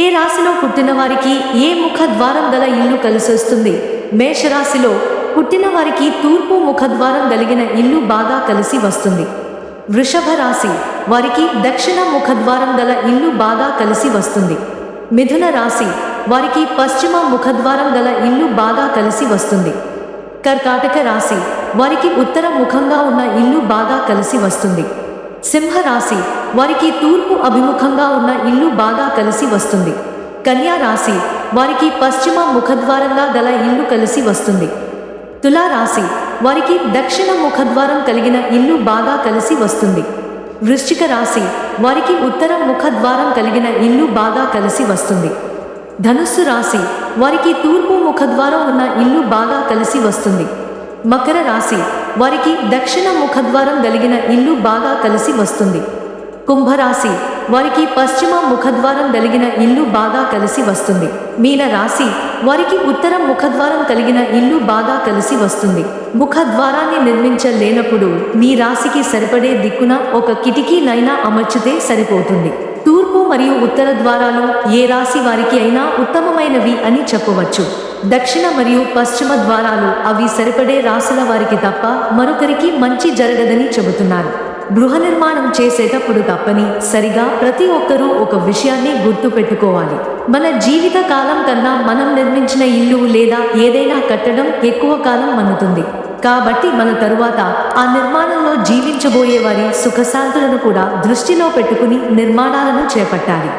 ఏ రాశిలో పుట్టిన వారికి ఏ ముఖ ద్వారం గల ఇల్లు కలిసొస్తుంది మేషరాశిలో పుట్టిన వారికి తూర్పు ముఖద్వారం కలిగిన ఇల్లు బాగా కలిసి వస్తుంది. వృషభ రాశి వారికి దక్షిణ ముఖద్వారం గల ఇల్లు బాగా కలిసి వస్తుంది. మిథున రాశి వారికి పశ్చిమ ముఖద్వారం గల ఇల్లు బాగా కలిసి వస్తుంది. కర్కాటక రాశి వారికి ఉత్తర ముఖంగా ఉన్న ఇల్లు బాగా కలిసి వస్తుంది. సింహరాశి వారికి తూర్పు అభిముఖంగా ఉన్న ఇల్లు బాగా కలిసి వస్తుంది. కన్యా రాశి వారికి పశ్చిమ ముఖద్వారంగా గల ఇల్లు కలిసి వస్తుంది. తులారాశి వారికి దక్షిణ ముఖద్వారం కలిగిన ఇల్లు బాగా కలిసి వస్తుంది. వృశ్చిక రాశి వారికి ఉత్తర ముఖద్వారం కలిగిన ఇల్లు బాగా కలిసి వస్తుంది. ధనుస్సు రాశి వారికి తూర్పు ముఖద్వారం ఉన్న ఇల్లు బాగా కలిసి వస్తుంది. మకర రాశి వారికి దక్షిణ ముఖద్వారం కలిగిన ఇల్లు బాగా కలిసి వస్తుంది. కుంభరాశి వారికి పశ్చిమ ముఖద్వారం కలిగిన ఇల్లు బాగా కలిసి వస్తుంది. మీన రాశి వారికి ఉత్తర ముఖద్వారం కలిగిన ఇల్లు బాగా కలిసి వస్తుంది. ముఖద్వారాన్ని నిర్మించలేనప్పుడు మీ రాశికి సరిపడే దిక్కున ఒక కిటికీనైనా అమర్చితే సరిపోతుంది. తూర్పు మరియు ఉత్తర ద్వారాలు ఏ రాశి వారికి అయినా ఉత్తమమైనవి అని చెప్పవచ్చు. దక్షిణ మరియు పశ్చిమ ద్వారాలు అవి సరిపడే రాశుల వారికి తప్ప మరొకరికి మంచి జరగదని చెబుతున్నారు. గృహ నిర్మాణం చేసేటప్పుడు తప్పని సరిగా ప్రతి ఒక్కరూ ఒక విషయాన్ని గుర్తు పెట్టుకోవాలి మన జీవిత కాలం కన్నా మనం నిర్మించిన ఇల్లు లేదా ఏదైనా కట్టడం ఎక్కువ కాలం మన్నుతుంది. కాబట్టి మన తరువాత ఆ నిర్మాణంలో జీవించబోయే వారి సుఖశాంతులను కూడా దృష్టిలో పెట్టుకుని నిర్మాణాలను చేపట్టాలి.